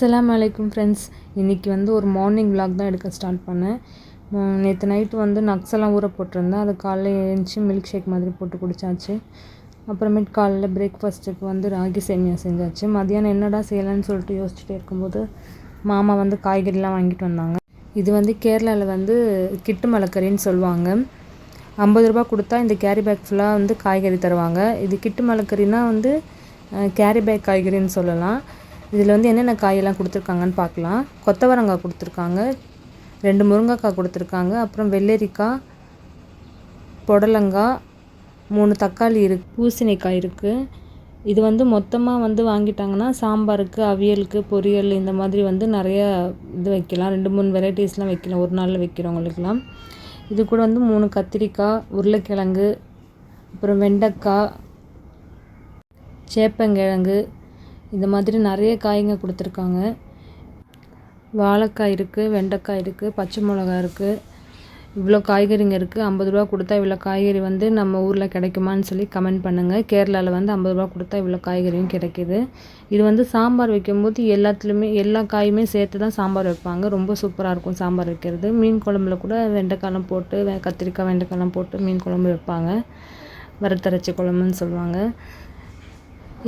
அஸ்லாம் வலைக்கும் ஃப்ரெண்ட்ஸ் இன்றைக்கி வந்து ஒரு மார்னிங் vlog தான் எடுக்க ஸ்டார்ட் பண்ணேன். நேற்று நைட்டு வந்து நக்ஸெல்லாம் ஊற போட்டிருந்தேன். அது காலைல எழுந்துச்சி மில்க் ஷேக் மாதிரி போட்டு குடிச்சாச்சு. அப்புறமேட்டு காலைல பிரேக்ஃபாஸ்ட்டுக்கு வந்து ராகி சேமியா செஞ்சாச்சு. மதியானம் என்னடா செய்யலாம்னு சொல்லிட்டு யோசிச்சுட்டே இருக்கும்போது மாமா வந்து காய்கறிலாம் வாங்கிட்டு வந்தாங்க. இது வந்து கேரளாவில் வந்து கிட்டு மலக்கறின்னு சொல்லுவாங்க. ஐம்பது ரூபா கொடுத்தா இந்த கேரி பேக் ஃபுல்லாக வந்து காய்கறி தருவாங்க. இது கிட்டு மலக்கறினா வந்து கேரி பேக் காய்கறின்னு சொல்லலாம். இதில் வந்து என்னென்ன காயெல்லாம் கொடுத்துருக்காங்கன்னு பார்க்கலாம். கொத்தவரங்காய் கொடுத்துருக்காங்க. ரெண்டு முருங்கைக்காய் கொடுத்துருக்காங்க. அப்புறம் வெள்ளரிக்காய் புடலங்காய் மூணு தக்காளி இருக்கு பூசணிக்காய் இருக்குது இது வந்து மொத்தமாக வந்து வாங்கிட்டாங்கன்னா சாம்பாருக்கு அவியலுக்கு பொரியல் இந்த மாதிரி வந்து நிறைய இது வைக்கலாம். ரெண்டு மூணு வெரைட்டிஸ்லாம் வைக்கலாம். ஒரு நாளில் வைக்கிறவங்களுக்குலாம் இது கூட வந்து மூணு கத்திரிக்காய் உருளைக்கிழங்கு அப்புறம் வெண்டைக்காய் சேப்பங்கிழங்கு இந்த மாதிரி நிறைய காய்ங்க கொடுத்துருக்காங்க. வாழைக்காய் இருக்குது வெண்டைக்காய் இருக்குது பச்சை மிளகா இருக்குது இவ்வளோ காய்கறிங்க இருக்குது ஐம்பது ரூபா கொடுத்தா இவ்வளோ காய்கறி வந்து நம்ம ஊரில் கிடைக்குமான்னு சொல்லி கமெண்ட் பண்ணுங்கள் கேரளாவில் வந்து ஐம்பது ரூபா கொடுத்தா இவ்வளோ காய்கறியும் கிடைக்கிது. இது வந்து சாம்பார் வைக்கும்போது எல்லாத்துலேயுமே எல்லா காயுமே சேர்த்து தான் சாம்பார் வைப்பாங்க. ரொம்ப சூப்பராக இருக்கும் சாம்பார் வைக்கிறது. மீன் குழம்புல கூட வெண்டைக்காலம் போட்டு கத்திரிக்காய் வெண்டைக்காய்லாம் போட்டு மீன் குழம்பு வைப்பாங்க. வறுத்தரைச்சி குழம்புன்னு சொல்லுவாங்க.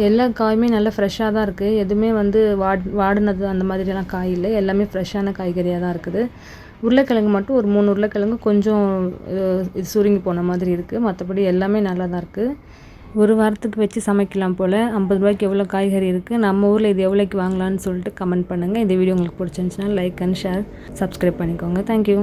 எல்லா காயுமே நல்லா ஃப்ரெஷ்ஷாக தான் இருக்குது எதுவுமே வந்து வாட் வாடினது அந்த மாதிரியெல்லாம் காய் இல்லை. எல்லாமே ஃப்ரெஷ்ஷான காய்கறியாக தான் இருக்குது. உருளைக்கிழங்கு மட்டும் ஒரு மூணு உருளைக்கிழங்கு கொஞ்சம் இது சுருங்கி போன மாதிரி இருக்குது மற்றபடி எல்லாமே நல்லா தான் இருக்குது ஒரு வாரத்துக்கு வச்சு சமைக்கலாம் போல். ஐம்பது ரூபாய்க்கு எவ்வளோ காய்கறி இருக்குது நம்ம ஊரில் இது எவ்வளோக்கு வாங்கலாம்னு சொல்லிட்டு கமெண்ட் பண்ணுங்கள் இந்த வீடியோ உங்களுக்கு பிடிச்சிருந்துச்சுன்னா லைக் அண்ட் ஷேர் சப்ஸ்கிரைப் பண்ணிக்கோங்க. Thank you